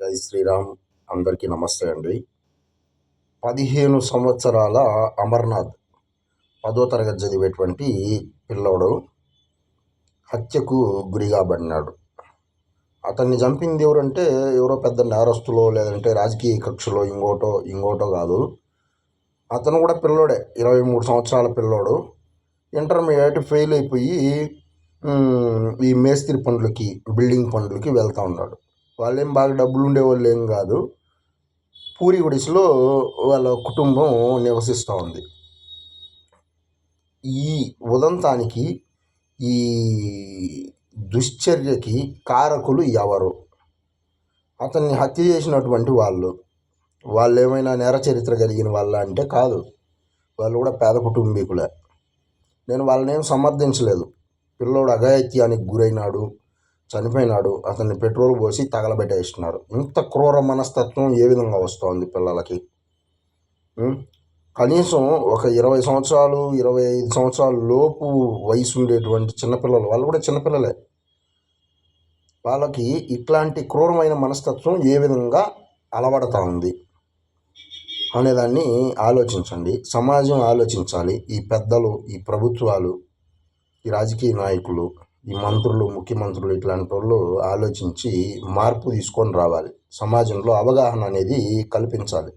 జై శ్రీరామ్ అందరికీ నమస్తే అండి. పదిహేను సంవత్సరాల అమర్నాథ్ పదో తరగతి చదివేటువంటి పిల్లోడు హత్యకు గురి కాబడినాడు అతన్ని చంపింది ఎవరంటే ఎవరో పెద్ద నేరస్తులో లేదంటే రాజకీయ కక్షలో ఇంకోటో ఇంకోటో కాదు. అతను కూడా పిల్లోడే ఇరవై మూడు సంవత్సరాల పిల్లోడు. ఇంటర్మీడియట్ ఫెయిల్ అయిపోయి ఈ మేస్త్రి పనులకి బిల్డింగ్ పనులకి వెళ్తూ ఉన్నాడు. వాళ్ళేం బాగా డబ్బులు ఉండేవాళ్ళు ఏం కాదు. పూరి గుడిసెలో వాళ్ళ కుటుంబం నివసిస్తూ ఉంది. ఈ ఉదంతానికి ఈ దుశ్చర్యకి కారకులు ఎవరు? అతన్ని హత్య చేసినటువంటి వాళ్ళు వాళ్ళు ఏమైనా నేర చరిత్ర కలిగిన వాళ్ళ అంటే కాదు. వాళ్ళు కూడా పేద కుటుంబీకులే. నేను వాళ్ళని ఏం సమర్థించలేదు. పిల్లోడు అఘాయిత్యానికి గురైనాడు. చనిపోయినాడు. అతన్ని పెట్రోల్ పోసి తగలబెట్టేస్తున్నారు. ఇంత క్రూర మనస్తత్వం ఏ విధంగా వస్తుంది పిల్లలకి? కనీసం ఒక ఇరవై సంవత్సరాలు ఇరవై ఐదు సంవత్సరాల లోపు వయసు ఉండేటువంటి చిన్నపిల్లలు వాళ్ళు కూడా చిన్నపిల్లలే. వాళ్ళకి ఇట్లాంటి క్రూరమైన మనస్తత్వం ఏ విధంగా అలవడతా ఉంది? అనేదాన్ని ఆలోచించండి. సమాజం ఆలోచించాలి. ఈ పెద్దలు ఈ ప్రభుత్వాలు ఈ రాజకీయ నాయకులు ఈ మంత్రులు ముఖ్యమంత్రులు ఇట్లాంటి వాళ్ళు ఆలోచించి మార్పు తీసుకొని రావాలి. సమాజంలో అవగాహన అనేది కల్పించాలి.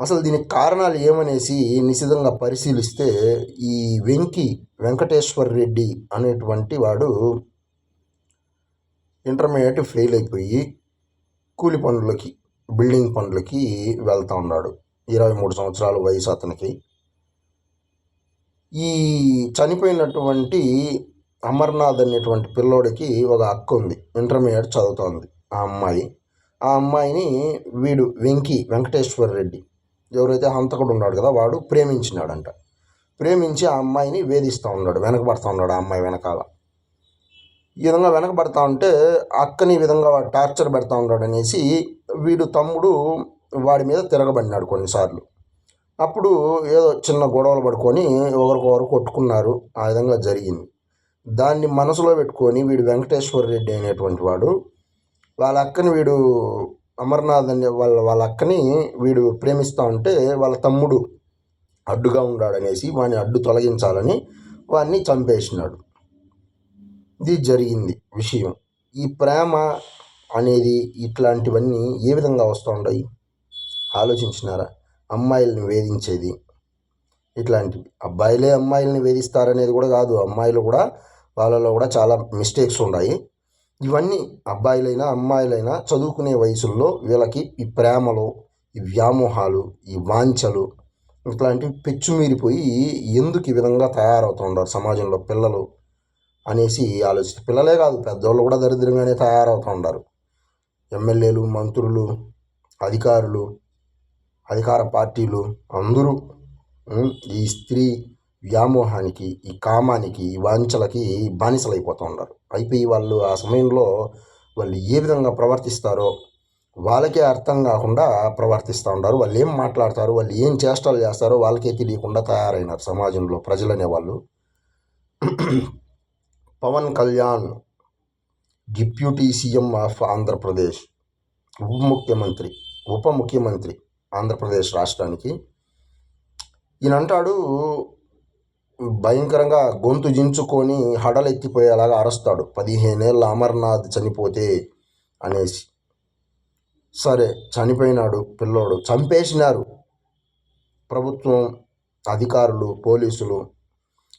అసలు దీనికి కారణాలు ఏమనేసి నిశితంగా పరిశీలిస్తే ఈ వెంకి వెంకటేశ్వర్ రెడ్డి అనేటువంటి వాడు ఇంటర్మీడియట్ ఫెయిల్ అయిపోయి కూలి పనులకి బిల్డింగ్ పనులకి వెళ్తూ ఉన్నాడు. ఇరవై మూడు సంవత్సరాల వయసు అతనికి. ఈ చనిపోయినటువంటి అమర్నాథ్ అనేటువంటి పిల్లోడికి ఒక అక్క ఉంది. ఇంటర్మీడియట్ చదువుతోంది. ఆ అమ్మాయి. ఆ అమ్మాయిని వీడు వెంకి వెంకటేశ్వర రెడ్డి ఎవరైతే హంతకుడు ఉన్నాడు కదా వాడు ప్రేమించినాడంట. ప్రేమించి ఆ అమ్మాయిని వేధిస్తూ ఉన్నాడు వెనకబడతా ఉన్నాడు ఆ అమ్మాయి వెనకాల. ఈ విధంగా వెనకబడతా ఉంటే అక్కని ఈ విధంగా వాడు టార్చర్ పెడతా ఉన్నాడు అనేసి వీడు తమ్ముడు వాడి మీద తిరగబడినాడు కొన్నిసార్లు. అప్పుడు ఏదో చిన్న గొడవలు పడుకొని ఒకరికొకరు కొట్టుకున్నారు. ఆ విధంగా జరిగింది. దాన్ని మనసులో పెట్టుకొని వీడు వెంకటేశ్వర రెడ్డి అనేటువంటి వాడు వాళ్ళ అక్కని వీడు అమర్నాథ్ అనే వాళ్ళ వాళ్ళ అక్కని వీడు ప్రేమిస్తూ ఉంటే వాళ్ళ తమ్ముడు అడ్డుగా ఉన్నాడనేసి వాడిని అడ్డు తొలగించాలని వాడిని చంపేసినాడు. ఇది జరిగింది విషయం. ఈ ప్రేమ అనేది ఇట్లాంటివన్నీ ఏ విధంగా వస్తూ ఉంటాయి? ఆలోచించినారా? అమ్మాయిల్ని వేధించేది. ఇట్లాంటివి. అబ్బాయిలే అమ్మాయిల్ని వేధిస్తారనేది కూడా కాదు. అమ్మాయిలు కూడా వాళ్ళలో కూడా చాలా మిస్టేక్స్ ఉన్నాయి ఇవన్నీ అబ్బాయిలైనా అమ్మాయిలైనా చదువుకునే వయసుల్లో వీళ్ళకి ఈ ప్రేమలు ఈ వ్యామోహాలు ఈ వాంఛలు ఇట్లాంటివి పెచ్చుమీరిపోయి ఎందుకు ఈ విధంగా తయారవుతుంటారు సమాజంలో పిల్లలు అనేసి ఆలోచిస్తే పిల్లలే కాదు పెద్దోళ్ళు కూడా దరిద్రంగానే తయారవుతుంటారు ఎమ్మెల్యేలు మంత్రులు అధికారులు అధికార పార్టీలు అందరూ ఈ స్త్రీ వ్యామోహానికి ఈ కామానికి ఈ వాంఛలకి బానిసలైపోతూ ఉన్నారు. అయిపోయి వాళ్ళు ఆ సమయంలో వాళ్ళు ఏ విధంగా ప్రవర్తిస్తారో వాళ్ళకే అర్థం కాకుండా ప్రవర్తిస్తూ ఉంటారు వాళ్ళు ఏం మాట్లాడతారు వాళ్ళు ఏం చేష్టలు చేస్తారో వాళ్ళకే తెలియకుండా తయారైనారు సమాజంలో ప్రజలు అనేవాళ్ళు Pawan Kalyan deputy CM of Andhra Pradesh ఉప ముఖ్యమంత్రి ఉప ముఖ్యమంత్రి ఆంధ్రప్రదేశ్ రాష్ట్రానికి. ఈయన అంటాడు భయంకరంగా గొంతు జించుకొని హడలెత్తిపోయేలాగా అరుస్తాడు. పదిహేనేళ్ళ అమర్నాథ్ చనిపోతే అనేసి. సరే చనిపోయినాడు పిల్లోడు. చంపేసినారు ప్రభుత్వం అధికారులు పోలీసులు.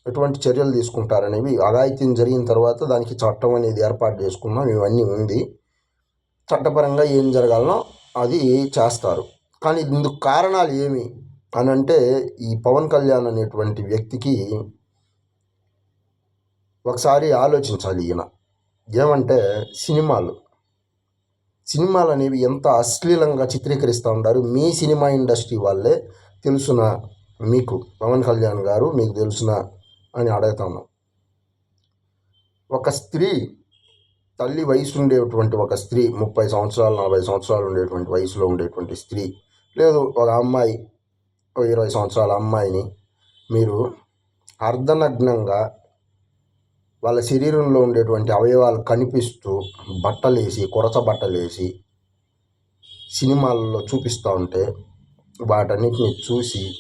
ఎటువంటి చర్యలు తీసుకుంటారనేవి అఘాయిత్యం జరిగిన తర్వాత దానికి చట్టం అనేది ఏర్పాటు చేసుకున్నాం ఇవన్నీ ఉంది. చట్టపరంగా ఏం జరగాలనో అది చేస్తారు. కానీ ఇందుకు కారణాలు ఏమి? అని అంటే ఈ పవన్ కళ్యాణ్ అనేటువంటి వ్యక్తికి ఒకసారి ఆలోచించాలి ఈయన. ఏమంటే సినిమాలు. సినిమాలు అనేవి ఎంత అశ్లీలంగా చిత్రీకరిస్తూ ఉంటారు మీ సినిమా ఇండస్ట్రీ వాళ్ళే తెలుసున మీకు పవన్ కళ్యాణ్ గారు మీకు తెలుసున అని అడుగుతా ఉన్నాం. ఒక స్త్రీ తల్లి వయసు ఉండేటువంటి ఒక స్త్రీ ముప్పై సంవత్సరాలు నలభై సంవత్సరాలు ఉండేటువంటి వయసులో ఉండేటువంటి స్త్రీ లేదు ఒక అమ్మాయి ఇరవై సంవత్సరాల అమ్మాయిని మీరు అర్ధనగ్నంగా వాళ్ళ శరీరంలో ఉండేటువంటి అవయవాలు కనిపిస్తూ బట్టలేసి కొరత బట్టలేసి సినిమాల్లో చూపిస్తూ ఉంటే వాటన్నిటిని చూసి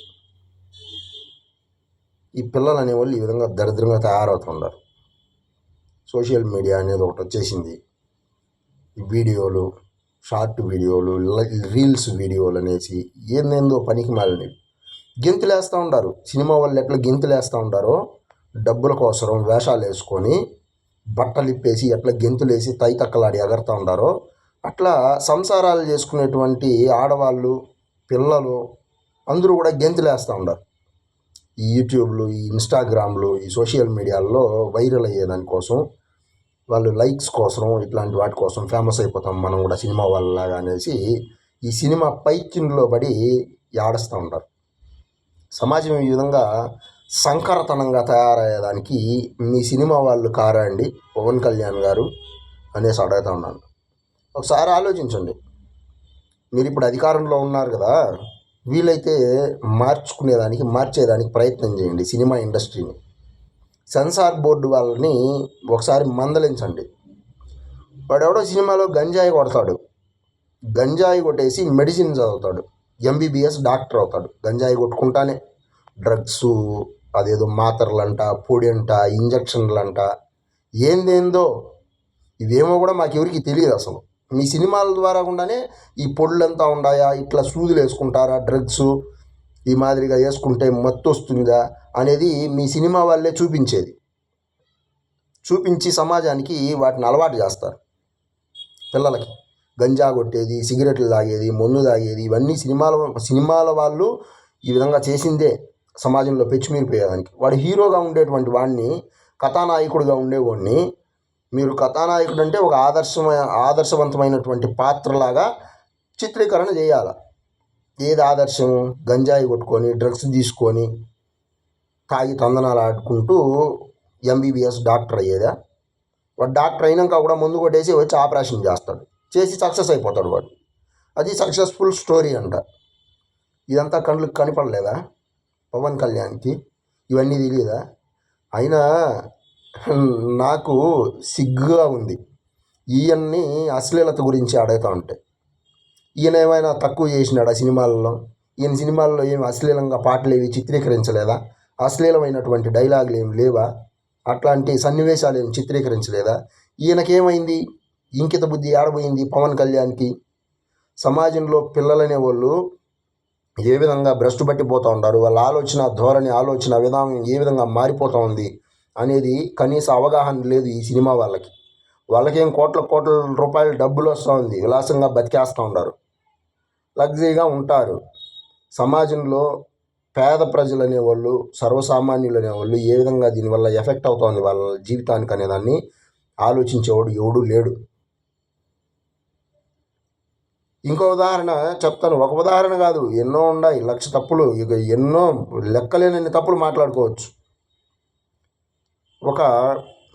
ఈ పిల్లలు అనేవాళ్ళు ఈ విధంగా దరిద్రంగా తయారవుతుండరు. సోషల్ మీడియా అనేది ఒకటి వచ్చేసింది. వీడియోలు షార్ట్ వీడియోలు ల- రీల్స్ వీడియోలు అనేసి ఏందేందో పనికి మాలినవి. గెంతులేస్తూ ఉంటారు సినిమా వాళ్ళు ఎట్లా గెంతులేస్తూ ఉంటారో డబ్బుల కోసం వేషాలు వేసుకొని బట్టలు ఇప్పేసి ఎట్లా గెంతులేసి తై తక్కలాడి ఎగరుతూ ఉంటారో అట్లా సంసారాలు చేసుకునేటువంటి ఆడవాళ్ళు పిల్లలు అందరూ కూడా గెంతులేస్తూ ఉంటారు ఈ యూట్యూబ్లు ఈ ఇన్స్టాగ్రామ్లు ఈ సోషల్ మీడియాల్లో వైరల్ అయ్యేదానికోసం వాళ్ళు లైక్స్ కోసం ఇట్లాంటి వాటి కోసం ఫేమస్ అయిపోతాం మనం కూడా సినిమా వాళ్ళలాగా అనేసి ఈ సినిమా పైకిండ్లో పడి ఆడుస్తూ ఉంటారు సమాజం ఈ విధంగా సంకరతనంగా తయారయ్యేదానికి మీ సినిమా వాళ్ళు కారా అండి? పవన్ కళ్యాణ్ గారు అనేసి అడుగుతా ఉన్నాను. ఒకసారి ఆలోచించండి. మీరు ఇప్పుడు అధికారంలో ఉన్నారు కదా వీలైతే మార్చుకునేదానికి మార్చేదానికి ప్రయత్నం చేయండి సినిమా ఇండస్ట్రీని. సెన్సార్ బోర్డు వాళ్ళని ఒకసారి మందలించండి. వాడెవడో సినిమాలో గంజాయి కొడతాడు. గంజాయి కొట్టేసి మెడిసిన్ చదువుతాడు. ఎంబీబీఎస్ డాక్టర్ అవుతాడు. గంజాయి కొట్టుకుంటానే. డ్రగ్స్ అదేదో మాత్రలంట పొడి అంట ఇంజక్షన్లంట. ఏందేందో ఇవేమో కూడా మాకెవరికి తెలియదు అసలు. మీ సినిమాల ద్వారా కూడానే ఈ పొడులంతా ఉన్నాయా ఇట్లా సూదులు వేసుకుంటారా డ్రగ్స్ ఈ మాదిరిగా వేసుకుంటే మత్తు వస్తుందా అనేది మీ సినిమా వాళ్ళే చూపించేది. చూపించి సమాజానికి వాటిని అలవాటు చేస్తారు పిల్లలకి. గంజా కొట్టేది సిగరెట్లు తాగేది మందు తాగేది ఇవన్నీ సినిమాల సినిమాల వాళ్ళు ఈ విధంగా చేసిందే సమాజంలో పెచ్చిమీరిపోయేదానికి వాడు హీరోగా ఉండేటువంటి వాడిని కథానాయకుడిగా ఉండేవాడిని. మీరు కథానాయకుడు అంటే ఒక ఆదర్శమైన ఆదర్శవంతమైనటువంటి పాత్రలాగా చిత్రీకరణ చేయాలి. ఏది ఆదర్శం గంజాయి కొట్టుకొని డ్రగ్స్ తీసుకొని తాగి తందనాలు ఆడుకుంటూ ఎంబీబీఎస్ డాక్టర్ అయ్యేదా? వాడు డాక్టర్ అయినాక కూడా ముందు కొట్టేసి వచ్చి ఆపరేషన్ చేస్తాడు. చేసి సక్సెస్ అయిపోతాడు వాడు. అది సక్సెస్ఫుల్ స్టోరీ అంట. ఇదంతా కళ్ళకి కనపడలేదా? పవన్ కళ్యాణ్కి? ఇవన్నీ తెలియదా అయినా నాకు సిగ్గుగా ఉంది. ఈయన్ని అశ్లీలత గురించి అడుగుతా ఉంటే. ఈయన ఏమైనా తక్కువ చేసినాడా ఆ సినిమాలలో? ఈయన సినిమాల్లో ఏమి అశ్లీలంగా పాటలు ఏవి చిత్రీకరించలేదా? అశ్లీలమైనటువంటి డైలాగులు ఏమి లేవా? అట్లాంటి సన్నివేశాలు ఏమి చిత్రీకరించలేదా? ఈయనకేమైంది? ఇంకిత బుద్ధి ఆడబోయింది పవన్ కళ్యాణ్కి. సమాజంలో పిల్లలనే వాళ్ళు ఏ విధంగా భ్రష్టు పట్టిపోతూ ఉంటారు? వాళ్ళ ఆలోచన ధోరణి ఆలోచన విధానం ఏ విధంగా మారిపోతూ ఉంది అనేది కనీస అవగాహన లేదు ఈ సినిమా వాళ్ళకి. వాళ్ళకేం కోట్ల కోట్ల రూపాయల డబ్బులు వస్తూ ఉంది విలాసంగా బతికేస్తూ ఉంటారు లగ్జరీగా ఉంటారు. సమాజంలో పేద ప్రజలు అనేవాళ్ళు సర్వసామాన్యులు అనేవాళ్ళు ఏ విధంగా దీనివల్ల ఎఫెక్ట్ అవుతోంది వాళ్ళ జీవితానికి అనేదాన్ని ఆలోచించేవాడు ఎవడు లేడు. ఇంకో ఉదాహరణ చెప్తాను. ఒక ఉదాహరణ కాదు. ఎన్నో ఉన్నాయి. లక్ష తప్పులు. ఇక ఎన్నో లెక్కలేనన్ని తప్పులు మాట్లాడుకోవచ్చు. ఒక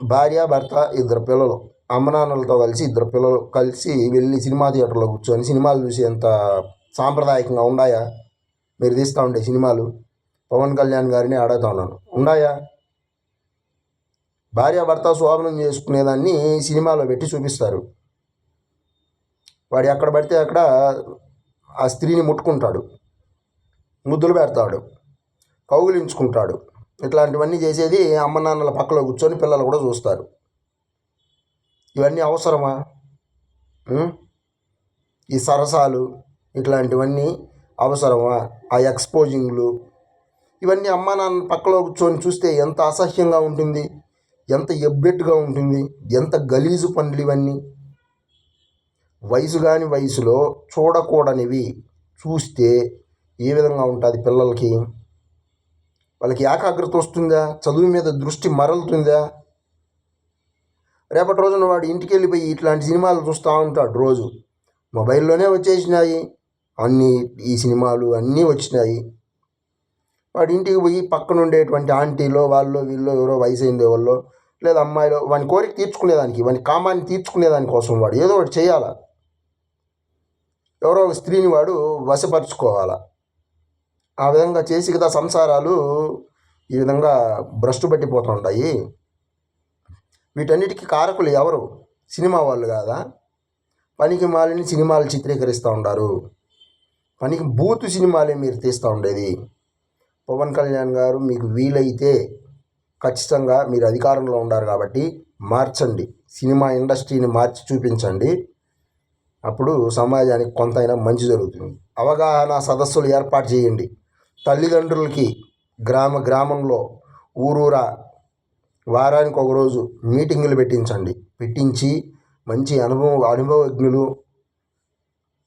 భార్య భర్త ఇద్దరు పిల్లలు. అమ్మనాన్నలతో కలిసి ఇద్దరు పిల్లలు కలిసి వెళ్ళి సినిమా థియేటర్లో కూర్చొని సినిమాలు చూసి ఎంత సాంప్రదాయకంగా ఉన్నాయా? మీరు తీస్తూ ఉండే సినిమాలు. పవన్ కళ్యాణ్ గారిని అడుగుతా ఉన్నాను. ఉన్నాయా? భార్య భర్త శోభనం చేసుకునేదాన్ని సినిమాలో పెట్టి చూపిస్తారు. వాడు ఎక్కడ పడితే అక్కడ ఆ స్త్రీని ముట్టుకుంటాడు. ముద్దులు పెడతాడు. కౌగులించుకుంటాడు. ఇట్లాంటివన్నీ చేసేది అమ్మ నాన్నల పక్కలో కూర్చొని పిల్లలు కూడా చూస్తారు. ఇవన్నీ అవసరమా? ఈ సరసాలు ఇట్లాంటివన్నీ అవసరమా? ఆ ఎక్స్పోజింగ్లు ఇవన్నీ అమ్మ నాన్న పక్కలో కూర్చొని చూస్తే ఎంత అసహ్యంగా ఉంటుంది. ఎంత ఎబ్బెట్టుగా ఉంటుంది. ఎంత గలీజు పనులు ఇవన్నీ. వయసు కాని వయసులో చూడకూడనివి చూస్తే ఏ విధంగా ఉంటుంది పిల్లలకి? వాళ్ళకి ఏకాగ్రత వస్తుందా? చదువు మీద దృష్టి మరలుతుందా? రేపటి రోజున వాడు ఇంటికి వెళ్ళిపోయి ఇట్లాంటి సినిమాలు చూస్తూ ఉంటాడు రోజు. మొబైల్లోనే వచ్చేసినాయి. అన్నీ ఈ సినిమాలు అన్నీ వచ్చినాయి. వాడి ఇంటికి పోయి పక్కన ఉండేటువంటి ఆంటీలో వాళ్ళు వీళ్ళు ఎవరో వయసు అయిందే వాళ్ళు లేదా అమ్మాయిలో వాని కోరిక తీర్చుకునేదానికి వాని కామాన్ని తీర్చుకునేదానికోసం వాడు ఏదో ఒకటి చేయాలా? ఎవరో ఒక స్త్రీని వాడు వశపరుచుకోవాల? ఆ విధంగా చేసి కదా సంసారాలు ఈ విధంగా భ్రష్టు పట్టిపోతుంటాయి. వీటన్నిటికీ కారకులు ఎవరు? సినిమా వాళ్ళు కాదా? పనికి మాలిని సినిమాలు చిత్రీకరిస్తూ ఉండారు. పనికి బూతు సినిమాలే మీరు తీస్తూ ఉండేది. పవన్ కళ్యాణ్ గారు మీకు వీలైతే ఖచ్చితంగా మీరు అధికారంలో ఉన్నారు కాబట్టి మార్చండి. సినిమా ఇండస్ట్రీని మార్చి చూపించండి. అప్పుడు సమాజానికి కొంతైనా మంచి జరుగుతుంది. అవగాహన సదస్సులు ఏర్పాటు చేయండి. తల్లిదండ్రులకి గ్రామ గ్రామంలో ఊరూరా వారానికి ఒకరోజు మీటింగులు పెట్టించండి. పెట్టించి మంచి అనుభవం అనుభవజ్ఞులు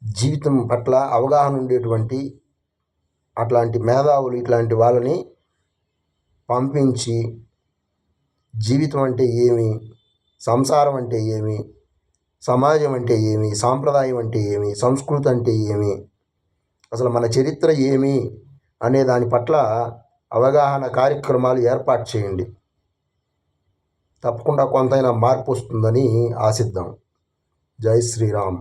జీవితం పట్ల అవగాహన ఉండేటువంటి అట్లాంటి మేధావులు ఇట్లాంటి వాళ్ళని పంపించి జీవితం అంటే ఏమి సంసారం అంటే ఏమి సమాజం అంటే ఏమి? సాంప్రదాయం అంటే ఏమి? సంస్కృతి అంటే ఏమి? అసలు మన చరిత్ర ఏమి? అనే దాని పట్ల అవగాహన కార్యక్రమాలు ఏర్పాటు చేయండి. తప్పకుండా కొంతైనా మార్పు వస్తుందని ఆశిద్దాం. జై శ్రీరామ్.